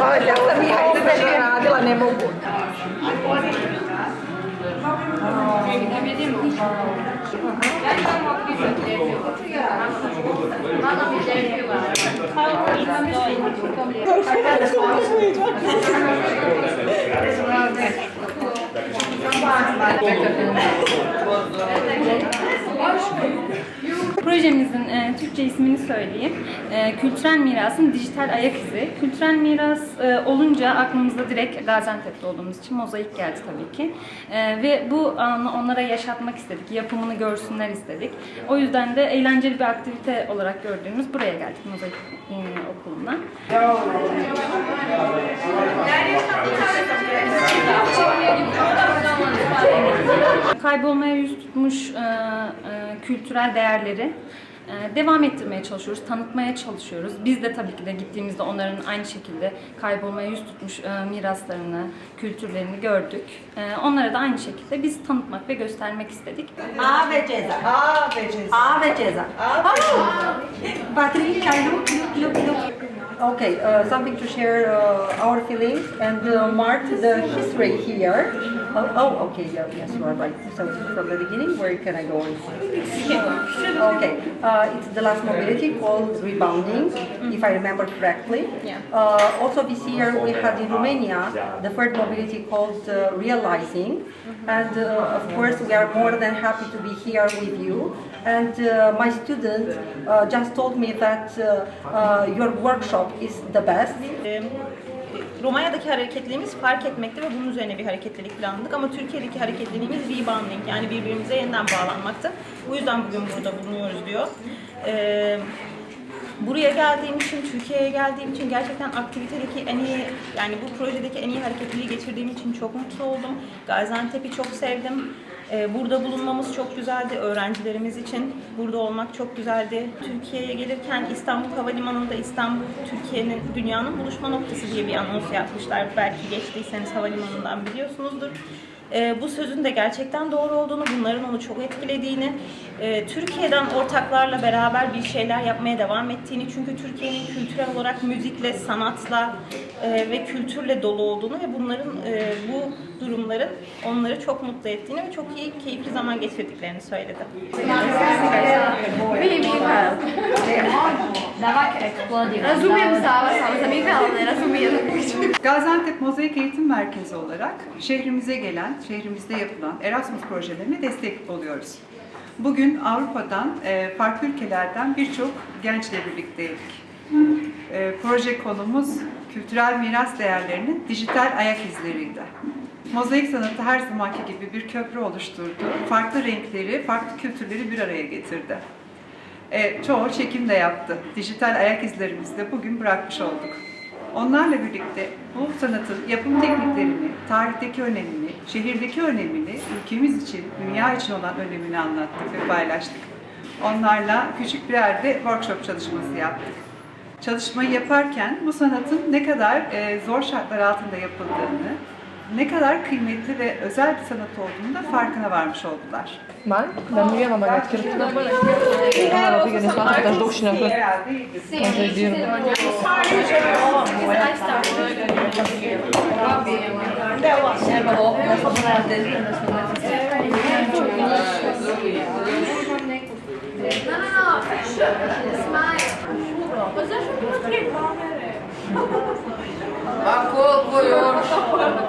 Olha, essa minha sam ja izrednije ela nem mogu. Da Projemizin e, Türkçe ismini söyleyeyim. E, kültürel mirasın dijital ayak izi. Kültürel miras e, olunca aklımızda direkt Gaziantep'te olduğumuz için mozaik geldi tabii ki. E, ve bu anı onlara yaşatmak istedik. Yapımını görsünler istedik. O yüzden de eğlenceli bir aktivite olarak gördüğümüz buraya geldik mozaik e, okuluna. Kaybolmaya yüz tutmuş e, e, kültürel değerleri e, devam ettirmeye çalışıyoruz, tanıtmaya çalışıyoruz. Biz de tabii ki de gittiğimizde onların aynı şekilde kaybolmaya yüz tutmuş e, miraslarını, kültürlerini gördük. E, onlara da aynı şekilde biz tanıtmak ve göstermek istedik. A ve ceza. A ve ceza. A ve ceza. A ve Patricia, look, look, look, look. Okay, uh, something to share uh, our feelings and uh, mark the history here. Oh, oh, okay, yeah, yes, you are right. So from the beginning, where can I go? Okay, uh, it's the last mobility called rebounding, if I remember correctly. Yeah. Uh, also this year we had in Romania the third mobility called uh, realizing, and uh, of course we are more than happy to be here with you. And uh, my student uh, just told me that uh, uh, your workshop is the best. Ee, Romanya'daki hareketliliğimiz fark etmekte ve bunun üzerine bir hareketlilik planladık ama Türkiye'deki hareketliliğimiz rebounding yani birbirimize yeniden bağlanmaktı. Bu yüzden bugün burada bulunuyoruz diyor. Ee, buraya geldiğim için, Türkiye'ye geldiğim için gerçekten aktivitedeki en iyi, yani bu projedeki en iyi hareketliliği geçirdiğim için çok mutlu oldum. Gaziantep'i çok sevdim. Ee, Burada bulunmamız çok güzeldi. Öğrencilerimiz için burada olmak çok güzeldi. Türkiye'ye gelirken İstanbul Havalimanı'nda İstanbul Türkiye'nin dünyanın buluşma noktası diye bir anons yapmışlar. Belki geçtiyseniz havalimanından biliyorsunuzdur. Ee, bu sözün de gerçekten doğru olduğunu, bunların onu çok etkilediğini, e, Türkiye'den ortaklarla beraber bir şeyler yapmaya devam ettiğini, çünkü Türkiye'nin kültürel olarak müzikle, sanatla e, ve kültürle dolu olduğunu ve bunların e, bu durumların onları çok mutlu ettiğini ve çok iyi, keyifli zaman geçirdiklerini söyledi. Rozumiem. Gaziantep Mozaik Eğitim Merkezi olarak şehrimize gelen, şehrimizde yapılan Erasmus projelerine destek oluyoruz. Bugün Avrupa'dan, e, farklı ülkelerden birçok gençle birlikteydik. E, Proje konumuz kültürel miras değerlerinin dijital ayak izleriydi. Mozaik sanatı her zamanki gibi bir köprü oluşturdu. Farklı renkleri, farklı kültürleri bir araya getirdi. E, çoğu çekim de yaptı. Dijital ayak izlerimizi de bugün bırakmış olduk. Onlarla birlikte bu sanatın yapım tekniklerini, tarihteki önemini, şehirdeki önemini, ülkemiz için, dünya için olan önemini anlattık ve paylaştık. Onlarla küçük bir yerde workshop çalışması yaptık. Çalışmayı yaparken bu sanatın ne kadar e, zor şartlar altında yapıldığını, ne kadar kıymetli ve özel bir sanat olduğunu da farkına varmış oldular. Nein, dann wir haben mal gekriegt. Aber wir gehen nachher bu krep. Bak kokuyor.